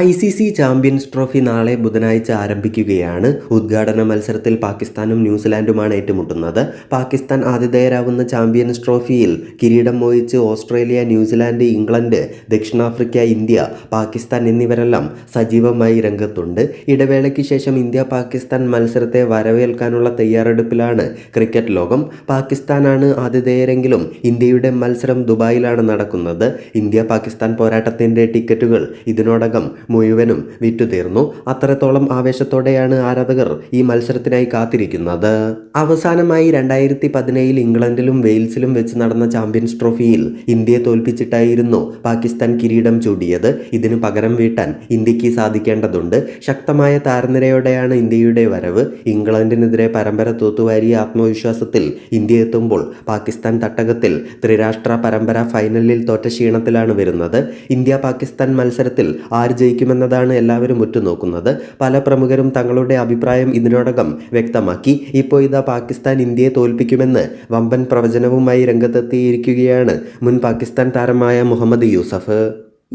I C C champions trophy നാളെ ബുധനാഴ്ച ആരംഭിക്കുകയാണ്. ഉദ്ഘാടന മത്സരത്തിൽ പാകിസ്ഥാനും ന്യൂസിലാൻഡുമാണ് ഏറ്റുമുട്ടുന്നത്. പാകിസ്ഥാൻ ആതിഥേയരാകുന്ന ചാമ്പ്യൻസ് ട്രോഫിയിൽ കിരീടം മോഹിച്ച് ഓസ്ട്രേലിയ ന്യൂസിലാൻഡ് ഇംഗ്ലണ്ട് ദക്ഷിണാഫ്രിക്ക ഇന്ത്യ പാകിസ്ഥാൻ എന്നിവരെല്ലാം സജീവമായി രംഗത്തുണ്ട്. ഇടവേളയ്ക്ക് ശേഷം ഇന്ത്യ പാകിസ്ഥാൻ മത്സരത്തെ വരവേൽക്കാനുള്ള തയ്യാറെടുപ്പിലാണ് ക്രിക്കറ്റ് ലോകം. പാകിസ്ഥാനാണ് ആതിഥേയരെങ്കിലും ഇന്ത്യയുടെ മത്സരം ദുബായിലാണ് നടക്കുന്നത്. ഇന്ത്യ പാകിസ്ഥാൻ പോരാട്ടത്തിന്റെ ടിക്കറ്റുകൾ ഇതിനോടകം മുഴുവനും വിറ്റുതീർന്നു. അത്രത്തോളം ആവേശത്തോടെയാണ് ആരാധകർ ഈ മത്സരത്തിനായി കാത്തിരിക്കുന്നത്. അവസാനമായി രണ്ടായിരത്തി പതിനേഴിൽ ഇംഗ്ലണ്ടിലും വെയിൽസിലും വെച്ച് നടന്ന ചാമ്പ്യൻസ് ട്രോഫിയിൽ ഇന്ത്യയെ തോൽപ്പിച്ചിട്ടായിരുന്നു പാകിസ്ഥാൻ കിരീടം ചൂടിയത് ഇതിന് പകരം വീട്ടാൻ ഇന്ത്യയ്ക്ക് സാധിക്കേണ്ടതുണ്ട്. ശക്തമായ താരനിരയോടെയാണ് ഇന്ത്യയുടെ വരവ്. ഇംഗ്ലണ്ടിനെതിരെ പരമ്പര തൂത്തുവാരിയ ആത്മവിശ്വാസത്തിൽ ഇന്ത്യ എത്തുമ്പോൾ പാകിസ്ഥാൻ തട്ടകത്തിൽ ത്രിരാഷ്ട്ര പരമ്പര ഫൈനലിൽ തോറ്റ ക്ഷീണത്തിലാണ് വരുന്നത്. ഇന്ത്യ പാകിസ്ഥാൻ മത്സരത്തിൽ ആര് ജയിക്കുമെന്നതാണ് എല്ലാവരും ഉറ്റുനോക്കുന്നത്. പല പ്രമുഖരും തങ്ങളുടെ അഭിപ്രായം ഇതിനോടകം വ്യക്തമാക്കി. ഇപ്പോൾ ഇതാ പാകിസ്ഥാൻ ഇന്ത്യയെ തോൽപ്പിക്കുമെന്ന് വമ്പൻ പ്രവചനവുമായി രംഗത്തെത്തിയിരിക്കുകയാണ് മുൻ പാകിസ്ഥാൻ താരമായ മുഹമ്മദ് യൂസഫ്.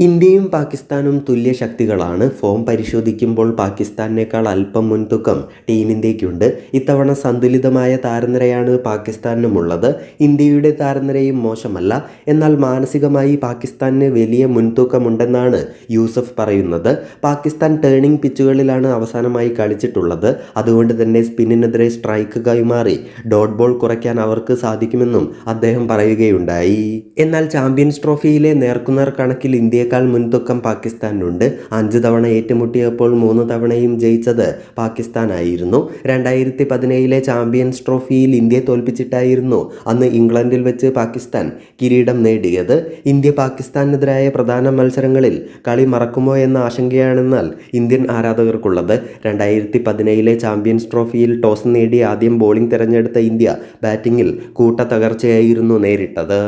ഇന്ത്യയും പാകിസ്ഥാനും തുല്യ ശക്തികളാണ്. ഫോം പരിശോധിക്കുമ്പോൾ പാകിസ്ഥാനേക്കാൾ അല്പം മുൻതൂക്കം ടീം ഇന്ത്യയ്ക്കുണ്ട് ഇത്തവണ സന്തുലിതമായ താരനിരയാണ് പാകിസ്ഥാനുമുള്ളത്. ഇന്ത്യയുടെ താരനിരയും മോശമല്ല. എന്നാൽ മാനസികമായി പാകിസ്ഥാന് വലിയ മുൻതൂക്കമുണ്ടെന്നാണ് യൂസഫ് പറയുന്നത്. പാകിസ്ഥാൻ ടേണിംഗ് പിച്ചുകളിലാണ് അവസാനമായി കളിച്ചിട്ടുള്ളത്. അതുകൊണ്ട് തന്നെ സ്പിന്നിനെതിരെ സ്ട്രൈക്ക് കൈമാറി ഡോട്ട് ബോൾ കുറയ്ക്കാൻ അവർക്ക് സാധിക്കുമെന്നും അദ്ദേഹം പറയുകയുണ്ടായി. എന്നാൽ ചാമ്പ്യൻസ് ട്രോഫിയിലെ നേർക്കുനേർ കണക്കിൽ ഇന്ത്യയെക്കാൾ മുൻതൂക്കം പാകിസ്ഥാനുണ്ട് അഞ്ച് തവണ ഏറ്റുമുട്ടിയപ്പോൾ മൂന്ന് തവണയും ജയിച്ചത് പാകിസ്ഥാനായിരുന്നു. രണ്ടായിരത്തി പതിനേഴിലെ ചാമ്പ്യൻസ് ട്രോഫിയിൽ ഇന്ത്യയെ തോൽപ്പിച്ചിട്ടായിരുന്നു അന്ന് ഇംഗ്ലണ്ടിൽ വെച്ച് പാകിസ്ഥാൻ കിരീടം നേടിയത്. ഇന്ത്യ പാകിസ്ഥാനെതിരായ പ്രധാന മത്സരങ്ങളിൽ കളി മറക്കുമോ എന്ന ആശങ്കയാണെന്നാൽ ഇന്ത്യൻ ആരാധകർക്കുള്ളത്. രണ്ടായിരത്തി പതിനേഴിലെ ചാമ്പ്യൻസ് ട്രോഫിയിൽ ടോസ് നേടി ആദ്യം ബോളിംഗ് തിരഞ്ഞെടുത്ത ഇന്ത്യ ബാറ്റിംഗിൽ കൂട്ട തകർച്ചയായിരുന്നു നേരിട്ടത്.